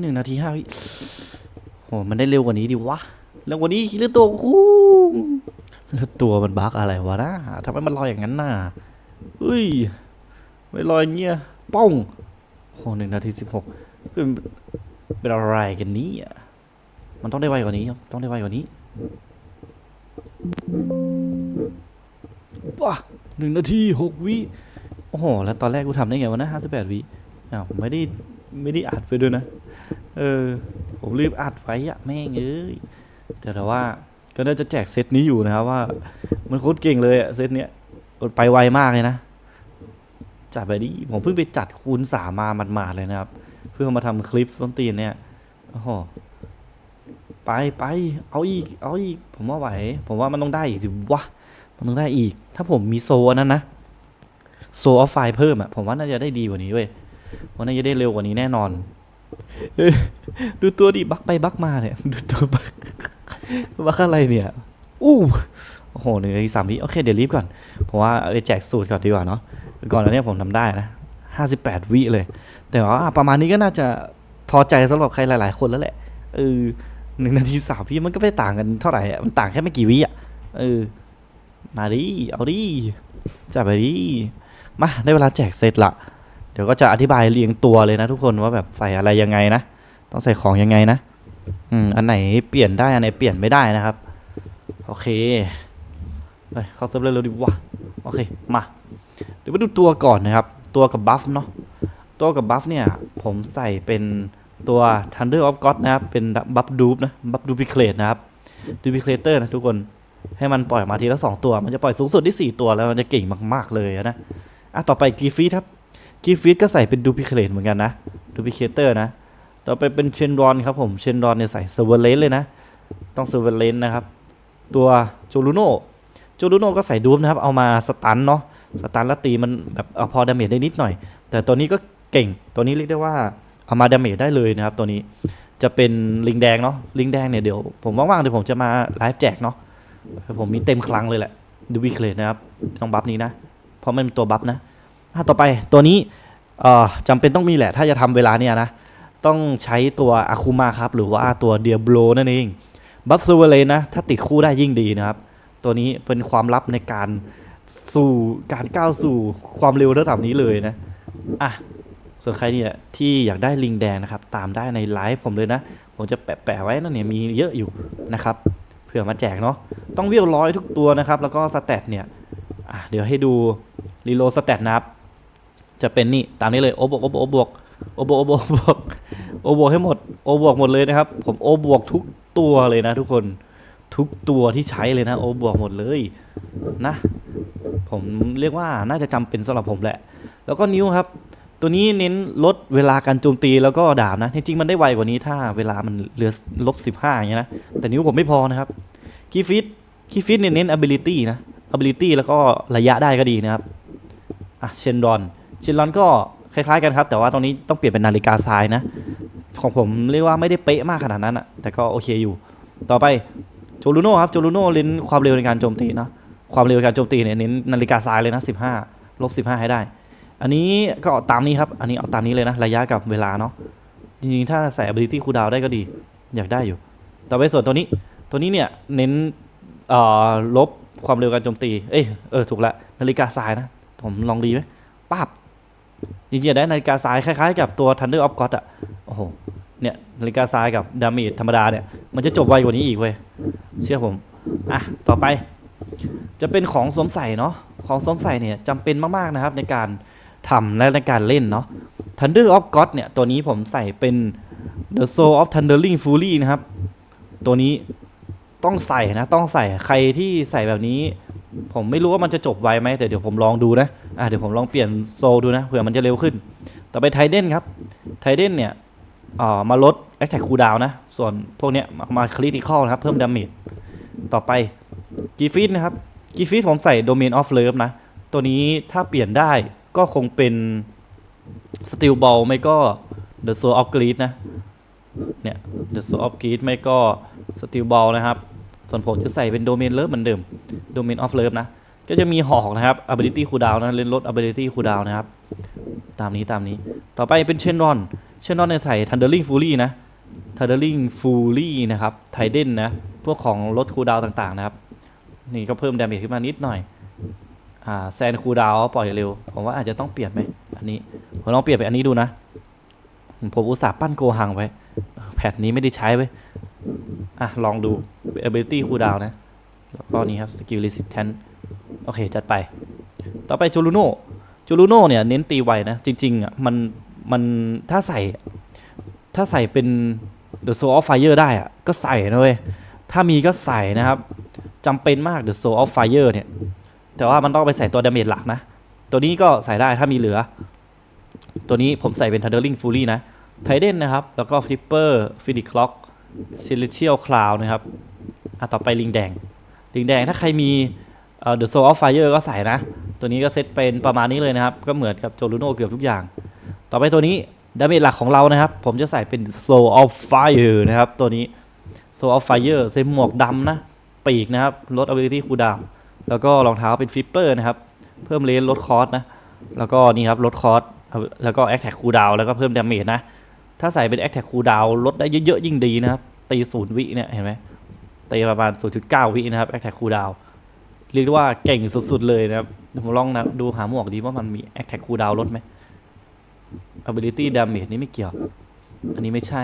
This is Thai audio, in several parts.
หนึ่งนาทีห้าวิโหมันได้เร็วกว่านี้ดิวะเร็วกว่านี้คิดเรื่องตัวคู่แล้วตัวมันบั๊กอะไรวะนะทำไมมันลอยอย่างนั้นน่ะเฮ้ยไม่ลอยเงี้ยป้องโหหนึ่งนาทีสิบหกเป็นเป็นอะไรกันนี้มันต้องได้ไวกว่านี้ครับต้องได้ไวกว่านี้ว้าหนึ่งนาทีหกวิโอ้โห แล้วตอนแรกกูทำได้ไงวะนะห้าสิบแปดวิอ้าวไม่ได้ ไม่ได้อัดไปด้วยนะ เออ ผมรีบอัดไว้อะแม่งเอ้ยแต่แต่ว่าก็น่าจะแจกเซตนี้อยู่นะครับว่า มันโคตรเก่งเลยอะเซตเนี้ยไปไวมากเลยนะ จัดไปดิผมเพิ่งไปจัดคูณสามมาหมาดๆเลยนะครับ เพื่อมาทำคลิปส้นตีนเนี่ยโอ้โหไปไปเอาอีก เอาอีก ผมว่าไหว ผมว่ามันต้องได้อีกสิวะมันต้องได้อีก ถ้าผมมีโซอันนั้นนะ โซออฟไฟเพิ่มอะผมว่าน่าจะได้ดีกว่านี้เว้ย ว่าน่าจะได้เร็วกว่านี้แน่นอนเอ้ยดูตัวดิบักไปบักมาเนี่ย ดูตัวบักบักอะไรเนี่ย อู้โอ้โหหนึ่งนาทีสามวิโอเค เดี๋ยวรีบก่อน เพราะว่าไปแจกสูตรก่อนดีกว่าเนาะ ก่อนอันนี้ผมทำได้นะห้าสิบแปดวิเลย แต่ว่าประมาณนี้ก็น่าจะพอใจสำหรับใครหลาย ๆ คนแล้วแหละ เออหนึ่งนาทีสามวิมันก็ไม่ต่างกันเท่าไหร่อะมันต่างแค่ไม่กี่วิอะ เออ มาดิ เอาดิจับไปดิ มา ได้เวลาแจกเสร็จละ เดี๋ยวก็จะอธิบายเรียงตัวเลยนะทุกคนว่าแบบใส่อะไรยังไงนะ ต้องใส่ของยังไงนะ อืม อันไหนเปลี่ยนได้ อันไหนเปลี่ยนไม่ได้นะครับ โอเคไปเข้าเซิร์ฟเลยเร็วดีวะโอเค มา เดี๋ยวมาดูตัวก่อนนะครับ ตัวกับบัฟเนาะ ตัวกับบัฟเนี่ย ผมใส่เป็นตัว Thunder of God นะครับ เป็นบัฟดูปนะ บัฟดูพิเคลตนะครับ ดูพิเคลเตอร์นะทุกคน ให้มันปล่อยมาทีละสองตัว มันจะปล่อยสูงสุดที่สี่ตัวแล้วมันจะเก่งมาก ๆ เลยนะ อะ ต่อไปกีฟีครับ กีฟีดก็ใส่เป็นดูพิเคเลตเหมือนกันนะดูพิเคเตอร์นะ ต่อไปเป็นเชนรอนครับผม เชนรอนเนี่ยใส่เซเวเลนเลยนะ ต้องเซเวเลนนะครับ ตัวโจลูโนโจลูโนก็ใส่ดูมนะครับ เอามาสตันเนาะ สตันแล้วตีมันแบบเอาพอดาเมจได้นิดหน่อย แต่ตัวนี้ก็เก่ง ตัวนี้เรียกได้ว่าเอามาดาเมจได้เลยนะครับ ตัวนี้ จะเป็นลิงแดงเนาะ ลิงแดงเนี่ยเดี๋ยวผมว่างๆเดี๋ยวผมจะมาไลฟ์แจกเนาะ ผมมีเต็มคลังเลยแหละ ดูวิเคเลตนะครับ ต้องบัฟนี้นะ เพราะมันเป็นตัวบัฟนะ อะต่อไปตัวนี้เอ่อจำเป็นต้องมีแหละถ้าจะทำเวลาเนี่ยนะ ต้องใช้ตัวอาคุมาครับ หรือว่าตัวเดียโบรนั่นเองบัฟเซเวเลนะ ถ้าติดคู่ได้ยิ่งดีนะครับ ตัวนี้เป็นความลับในการสู่การก้าวสู่ความเร็วระดับนี้เลยนะอะส่วนใครเนี่ยที่อยากได้ลิงแดงนะครับ ตามได้ในไลฟ์ผมเลยนะ ผมจะแปะๆไว้นั่นเนี่ยมีเยอะอยู่นะครับเผื่อมาแจกเนาะต้องเวิวร้อยทุกตัวนะครับ แล้วก็สแตทเนี่ยอะเดี๋ยวให้ดูรีโลสแตทนะครับ จะเป็นนี่ตามนี้เลยโอบวกโอบวกโอบวกโอบวกโอบวกโอบวกโอบวกให้หมดโอบวกหมดเลยนะครับ ผมโอบวกทุกตัวเลยนะทุกคนทุกตัวที่ใช้เลยนะโอบวกหมดเลยนะ ผมเรียกว่าน่าจะจำเป็นสำหรับผมแหละ แล้วก็นิ้วครับ ตัวนี้เน้นลดเวลาการโจมตีแล้วก็ดาบนะจริงๆมันได้ไวกว่านี้ถ้าเวลามันเหลือลบสิบห้าอย่างเงี้ยนะแต่นิ้วผมไม่พอนะครับคีฟิตคีฟิตเนี่ยเน้น ability นะ ability แล้วก็ระยะได้ก็ดีนะครับอะเชนดอน ชินดอนก็คล้ายๆกันครับ แต่ว่าตรงนี้ต้องเปลี่ยนเป็นนาฬิกาทรายนะ ของผมเรียกว่าไม่ได้เป๊ะมากขนาดนั้นอะแต่ก็โอเคอยู่ ต่อไปโจลูโน่ครับโจลูโน่เน้นความเร็วในการโจมตีนะความเร็วในการโจมตีเนี่ยเน้นนาฬิกาทรายเลยนะ 15ลบ15 ให้ได้ อันนี้ก็ตามนี้ครับ อันนี้เอาตามนี้เลยนะ ระยะกับเวลาเนาะจริงๆถ้าใส่ ability cooldown ได้ก็ดี อยากได้อยู่ ต่อไปส่วนตัวนี้ตัวนี้เนี่ยเน้นเอ่อลบความเร็วการโจมตี เอ้ยเออถูกละนาฬิกาทรายนะ ผมลองดีไหมป้าบ จริงๆได้นาฬิกาทรายคล้ายๆกับตัว Thunder of God อะโอ้โหเนี่ยนาฬิกาทรายกับดาเมจธรรมดาเนี่ยมันจะจบไวกว่านี้อีกเว้ยเชื่อผมอะต่อไป จะเป็นของสวมใส่เนาะของสวมใส่เนี่ยจำเป็นมากๆนะครับในการทำและในการเล่นเนาะ Thunder of God เนี่ยตัวนี้ผมใส่เป็น The Soul of Thundering Fury นะครับ ตัวนี้ต้องใส่นะต้องใส่ใครที่ใส่แบบนี้ ผมไม่รู้ว่ามันจะจบไวไหมแต่เดี๋ยวผมลองดูนะ อะเดี๋ยวผมลองเปลี่ยนโซลดูนะเผื่อมันจะเร็วขึ้น ต่อไปไทเด้นครับไทเด้นเนี่ยอ่ามาลด Attack Cooldown นะ ส่วนพวกเนี้ยมา Critical นะครับ เพิ่มดาเมจต่อไปกีฟีดนะครับกีฟีดผมใส่ Domain of Love นะ ตัวนี้ถ้าเปลี่ยนได้ก็คงเป็น Steel Ball ไม่ก็ The Soul of Greed นะ เนี่ย The Soul of Greed ไม่ก็ Steel Ball นะครับ ส่วนผมจะใส่เป็น Domain Love เหมือนเดิม Domain of Love นะ ก็จะมีหอกนะครับ ability cooldown นะเล่นลด ability cooldown นะครับ ตามนี้ตามนี้ ต่อไปเป็นเชนรอน เชนรอนเนี่ยใส่ thundering fury นะ thundering fury นะครับ ไทเดนนะ พวกของลดคูลดาวต่างๆนะครับ นี่ก็เพิ่มดาเมจขึ้นมานิดหน่อย อ่าแซนคูลดาวปล่อยเร็ว ผมว่าอาจจะต้องเปลี่ยนไหมอันนี้ ผมลองเปลี่ยนไปอันนี้ดูนะ ผมอุตส่าห์ปั้นโกหังไว้ แพทนี้ไม่ได้ใช้ไว้อะลองดู ability cooldown นะ แล้วก็นี่ครับ skill resistance โอเค จัดไป ต่อไปจูรูโน่จูรูโน่เนี่ยเน้นตีไวนะ จริงๆอะมันมันถ้าใส่ถ้าใส่เป็น The Soul of Fire ได้อะก็ใส่นะเว้ย ถ้ามีก็ใส่นะครับจำเป็นมาก The Soul of Fire เนี่ย แต่ว่ามันต้องไปใส่ตัวดาเมจหลักนะ ตัวนี้ก็ใส่ได้ถ้ามีเหลือ ตัวนี้ผมใส่เป็น Thundering Fury นะไทเดนนะครับ แล้วก็ Flipper p h i n i c Clock Celestial Cloud นะครับอะต่อไปลิงแดง ลิงแดงถ้าใครมี เอ่อ The Soul of Fire ก็ใส่นะ ตัวนี้ก็เซตเป็นประมาณนี้เลยนะครับ ก็เหมือนกับโจลูโนเกือบทุกอย่าง ต่อไปตัวนี้ดาเมจหลักของเรานะครับ ผมจะใส่เป็น Soul of Fire นะครับ ตัวนี้ Soul of Fire ใส่หมวกดำนะ ปีกนะครับ ลด ability cooldown แล้วก็รองเท้าเป็น Flipper นะครับ เพิ่มเลนลดคอสนะ แล้วก็นี่ครับลดคอสแล้วก็ attack cooldown แล้วก็เพิ่มดาเมจนะ ถ้าใส่เป็น attack cooldown ลดได้เยอะๆยิ่งดีนะครับ ตีศูนย์วิเนี่ยเห็นไหมตีประมาณ 0.9 วินะครับ attack cooldown เรียกได้ว่าเก่งสุดๆเลยนะครับผมลองนะดูหาหมวกดีว่ามันมี attack cooldown ลดไหม ability damage นี่ไม่เกี่ยว อันนี้ไม่ใช่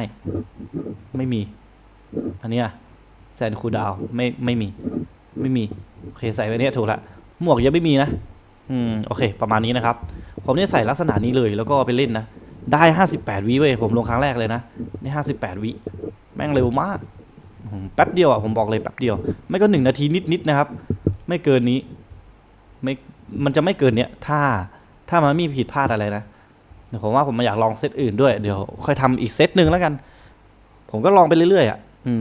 ไม่มี อันนี้ยแซนคูดาวไม่ไม่มี ไม่มี โอเคใส่ไว้เนี้ยถูกละ หมวกยังไม่มีนะ อืม โอเค ประมาณนี้นะครับ ผมเนี่ยใส่ลักษณะนี้เลยแล้วก็ไปเล่นนะ ได้ 58 วิเว้ย ผมลงครั้งแรกเลยนะได้58 วิ แม่งเร็วมาก แป๊บเดียวอะ ผมบอกเลยแป๊บเดียว ไม่ก็หนึ่งนาทีนิดๆนะครับ ไม่เกินนี้ ไม่มันจะไม่เกินเนี้ยถ้าถ้ามันมีผิดพลาดอะไรนะเดี๋ยวผมว่าผมมาอยากลองเซตอื่นด้วยเดี๋ยวค่อยทำอีกเซตหนึ่งแล้วกัน ผมก็ลองไปเรื่อยๆอะ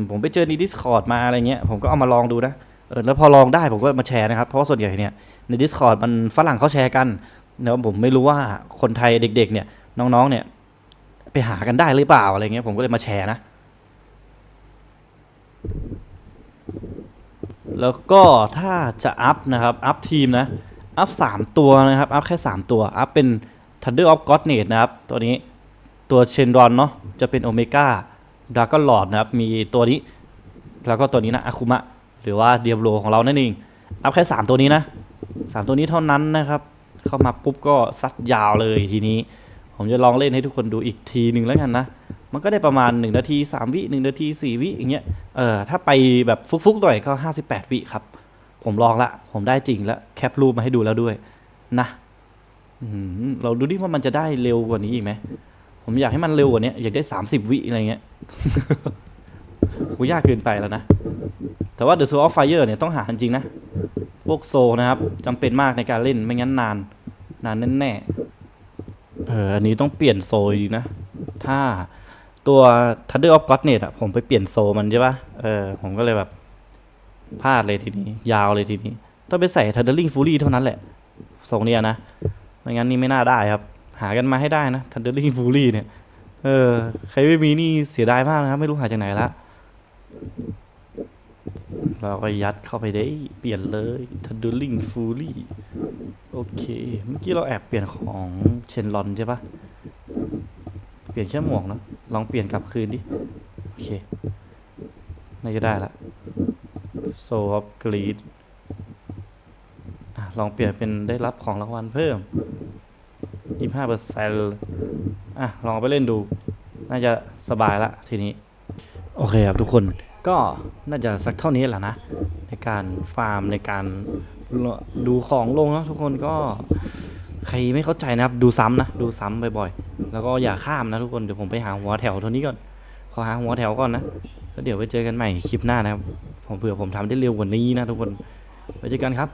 ผมไปเจอใน Discord มาอะไรเงี้ยผมก็เอามาลองดูนะเออแล้วพอลองได้ผมก็มาแชร์นะครับ เพราะว่าส่วนใหญ่เนี่ยใน Discord มันฝรั่งเขาแชร์กันแล้วผมไม่รู้ว่าคนไทยเด็ก ๆ เนี่ย น้องๆ เนี่ย ไปหากันได้หรือเปล่าอะไรเงี้ยผมก็เลยมาแชร์นะ แล้วก็ถ้าจะอัพนะครับ อัพทีมนะ อัพสามตัวนะครับ อัพแค่สามตัว อัพเป็น Thunder of God n a t e นะครับ ตัวนี้ ตัวเชนรอนเนาะ จะเป็นโอเมก้าดราก้อนหลอดนะครับ มีตัวนี้ แล้วก็ตัวนี้นะอาคุมะ หรือว่าเดียบโลของเรานั่นเอง อัพแค่สามตัวนี้นะสามตัวนี้เท่านั้นนะครับ เข้ามาปุ๊บก็ซัดยาวเลยทีนี้ ผมจะลองเล่นให้ทุกคนดูอีกทีหนึ่งแล้วกันนะ มันก็ได้ประมาณ 1 นาที 3 วิ1นาที 4 วิอย่างเงี้ยเออถ้าไปแบบฟุกๆหน่อยก็ 58 วิครับ ผมลองละ ผมได้จริงแล้วแคปรูปมาให้ดูแล้วด้วย นะเราดูดิว่ามันจะได้เร็วกว่านี้อีกไหมผมอยากให้มันเร็วกว่านี้อยากได้30วิอะไรเงี้ยโหยากเกินไปแล้วนะ แต่ว่า The Soul of Fire เนี่ยต้องหาจริงนะ พวกโซนะครับจำเป็นมากในการเล่นไม่งั้นนาน นานแน่ๆเอออันนี้ต้องเปลี่ยนโซอีนะ ถ้า ตัว Thunder of Godnet อะผมไปเปลี่ยนโซมันใช่ปะเออผมก็เลยแบบพลาดเลยทีนี้ ยาวเลยทีนี้ ต้องไปใส่ Thundering Fury เท่านั้นแหละทรงเนี้ยนะไม่งั้นนี่ไม่น่าได้ครับ หากันมาให้ได้นะ Thundering Fury เนี่ย เออ ใครไม่มีนี่เสียดายมากนะครับ ไม่รู้หาจากไหนละเราก็ยัดเข้าไปได้เปลี่ยนเลย Thundering Fury โอเค เมื่อกี้เราแอบเปลี่ยนของเชนลอนใช่ปะเปลี่ยนแค่หมวกเนะ ลองเปลี่ยนกลับคืนดิ โอเค น่าจะได้ละ Soul of Greed อะลองเปลี่ยนเป็นได้รับของรางวัลเพิ่ม 25เปอร์เซ็นต์อะ ลองไปเล่นดู น่าจะสบายละทีนี้ โอเคครับทุกคน ก็น่าจะสักเท่านี้แหละนะ ในการฟาร์มในการดูของลงนะทุกคนก็ ใครไม่เข้าใจนะครับ ดูซ้ำนะ ดูซ้ำบ่อยๆ แล้วก็อย่าข้ามนะทุกคน เดี๋ยวผมไปหาหัวแถวเท่านี้ก่อน ขอหาหัวแถวก่อนนะ แล้วเดี๋ยวไปเจอกันใหม่คลิปหน้านะครับ ผมเผื่อผมทำได้เร็วกว่านี้นะทุกคนไว้เจอกันครับ